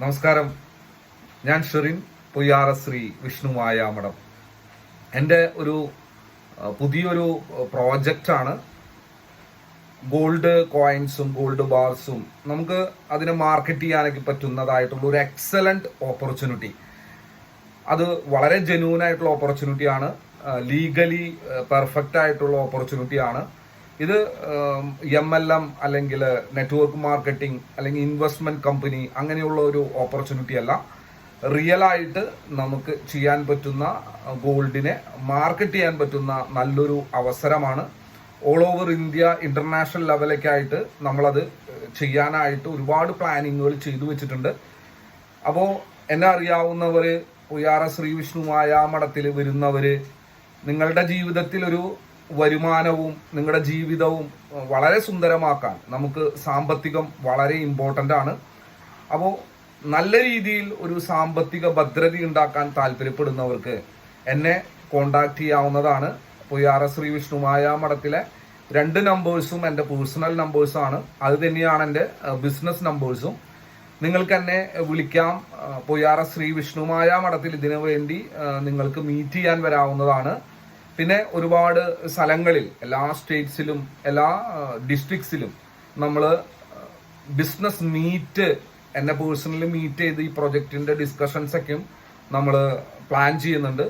നമസ്കാരം. ഞാൻ ഷെറിൻ പൊയ്യാറ ശ്രീ വിഷ്ണുമായ മഠം എന്റെ ഒരു പുതിയൊരു പ്രോജക്റ്റാണ്. ഗോൾഡ് കോയിൻസും ഗോൾഡ് ബാർസും നമുക്ക് അതിനെ മാർക്കറ്റ് ചെയ്യാനൊക്കെ പറ്റുന്നതായിട്ടുള്ള ഒരു എക്സലന്റ് ഓപ്പർച്യൂണിറ്റി. അത് വളരെ ജെന്യൂൻ ആയിട്ടുള്ള ഓപ്പർച്യൂണിറ്റിയാണ് ലീഗലി പെർഫെക്റ്റ് ആയിട്ടുള്ള ഓപ്പർച്യൂണിറ്റി ആണ് ഇത് എം എൽ എം അല്ലെങ്കിൽ നെറ്റ്വർക്ക് മാർക്കറ്റിംഗ് അല്ലെങ്കിൽ ഇൻവെസ്റ്റ്മെന്റ് കമ്പനി അങ്ങനെയുള്ള ഒരു ഓപ്പർച്യൂണിറ്റി അല്ല. റിയൽ ആയിട്ട് നമുക്ക് ചെയ്യാൻ പറ്റുന്ന ഗോൾഡിനെ മാർക്കറ്റ് ചെയ്യാൻ പറ്റുന്ന നല്ലൊരു അവസരമാണ്. ഓൾ ഓവർ ഇന്ത്യ ഇന്റർനാഷണൽ ലെവലൊക്കെയായിട്ട് നമ്മളത് ചെയ്യാനായിട്ട് ഒരുപാട് പ്ലാനിങ്ങുകൾ ചെയ്തു വെച്ചിട്ടുണ്ട്. അപ്പോൾ എന്നെ അറിയാവുന്നവർ ഉയാറ ശ്രീ വിഷ്ണു മായാമഠത്തിൽ വരുന്നവര് നിങ്ങളുടെ ജീവിതത്തിൽ ഒരു വരുമാനവും നിങ്ങളുടെ ജീവിതവും വളരെ സുന്ദരമാക്കാൻ നമുക്ക് സാമ്പത്തികം വളരെ ഇമ്പോർട്ടന്റ് ആണ്. അപ്പോൾ നല്ല രീതിയിൽ ഒരു സാമ്പത്തിക ഭദ്രത ഉണ്ടാക്കാൻ താല്പര്യപ്പെടുന്നവർക്ക് എന്നെ കോണ്ടാക്ട് ചെയ്യാവുന്നതാണ്. പുയ്യാറ ശ്രീ വിഷ്ണു മായാമഠത്തിലെ രണ്ട് നമ്പേഴ്സും എന്റെ പേഴ്സണൽ നമ്പേഴ്സാണ് അത് തന്നെയാണ് എന്റെ ബിസിനസ് നമ്പേഴ്സും നിങ്ങൾക്ക് എന്നെ വിളിക്കാം. പൊയ്യാറ ശ്രീ വിഷ്ണുമായ മഠത്തിൽ ഇതിനു വേണ്ടി നിങ്ങൾക്ക് മീറ്റ് ചെയ്യാൻ വരാവുന്നതാണ്. പിന്നെ ഒരുപാട് സ്ഥലങ്ങളിൽ എല്ലാ സ്റ്റേറ്റ്സിലും എല്ലാ ഡിസ്ട്രിക്ട്സിലും നമ്മൾ ബിസിനസ് മീറ്റ് എന്നെ പേഴ്സണലി മീറ്റ് ചെയ്ത് ഈ പ്രൊജക്ടിന്റെ ഡിസ്കഷൻസ് ഒക്കെ നമ്മൾ പ്ലാൻ ചെയ്യുന്നുണ്ട്.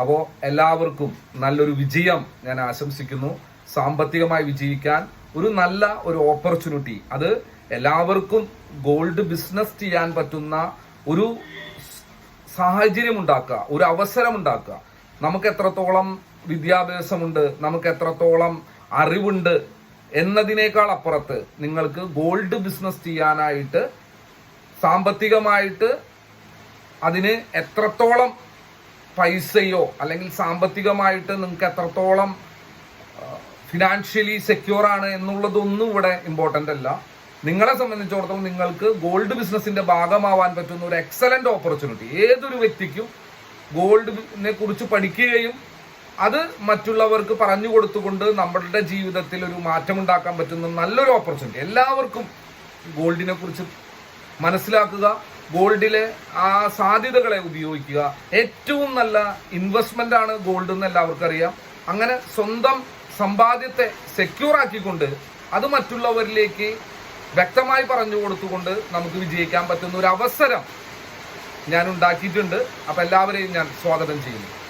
അപ്പോൾ എല്ലാവർക്കും നല്ലൊരു വിജയം ഞാൻ ആശംസിക്കുന്നു. സാമ്പത്തികമായി വിജയിക്കാൻ ഒരു നല്ല ഒരു ഓപ്പർച്യൂണിറ്റി അത് എല്ലാവർക്കും ഗോൾഡ് ബിസിനസ് ചെയ്യാൻ പറ്റുന്ന ഒരു സാഹചര്യം ഉണ്ടാക്കുക ഒരു അവസരം ഉണ്ടാക്കുക നമുക്ക് എത്രത്തോളം വിദ്യാഭ്യാസമുണ്ട് നമുക്ക് എത്രത്തോളം അറിവുണ്ട് എന്നതിനേക്കാൾ അപ്പുറത്ത് നിങ്ങൾക്ക് ഗോൾഡ് ബിസിനസ് ചെയ്യാനായിട്ട് സാമ്പത്തികമായിട്ട് അതിന് എത്രത്തോളം പൈസയോ അല്ലെങ്കിൽ സാമ്പത്തികമായിട്ട് നിങ്ങൾക്ക് എത്രത്തോളം ഫിനാൻഷ്യലി സെക്യൂർ ആണ് എന്നുള്ളതൊന്നും ഇവിടെ ഇമ്പോർട്ടന്റ് അല്ല. നിങ്ങളെ സംബന്ധിച്ചിടത്തോളം നിങ്ങൾക്ക് ഗോൾഡ് ബിസിനസിന്റെ ഭാഗമാവാൻ പറ്റുന്ന ഒരു എക്സലന്റ് ഓപ്പർച്യൂണിറ്റി ഏതൊരു വ്യക്തിക്കും ഗോൾഡിനെ കുറിച്ച് പഠിക്കുകയും അത് മറ്റുള്ളവർക്ക് പറഞ്ഞു കൊടുത്തുകൊണ്ട് നമ്മളുടെ ജീവിതത്തിൽ ഒരു മാറ്റം ഉണ്ടാക്കാൻ പറ്റുന്ന നല്ലൊരു ഓപ്പർച്യൂണിറ്റി എല്ലാവർക്കും ഗോൾഡിനെ കുറിച്ച് മനസ്സിലാക്കുക ഗോൾഡിലെ ആ സാധ്യതകളെ ഉപയോഗിക്കുക. ഏറ്റവും നല്ല ഇൻവെസ്റ്റ്മെന്റ് ആണ് ഗോൾഡ് എന്ന് എല്ലാവർക്കും അറിയാം. അങ്ങനെ സ്വന്തം സമ്പാദ്യത്തെ സെക്യൂർ ആക്കിക്കൊണ്ട് അത് മറ്റുള്ളവരിലേക്ക് വ്യക്തമായി പറഞ്ഞു കൊടുത്തുകൊണ്ട് നമുക്ക് വിജയിക്കാൻ പറ്റുന്ന ഒരു അവസരം ഞാൻ ഉണ്ടാക്കിയിട്ടുണ്ട്. അപ്പൊ എല്ലാവരെയും ഞാൻ സ്വാഗതം ചെയ്യുന്നു.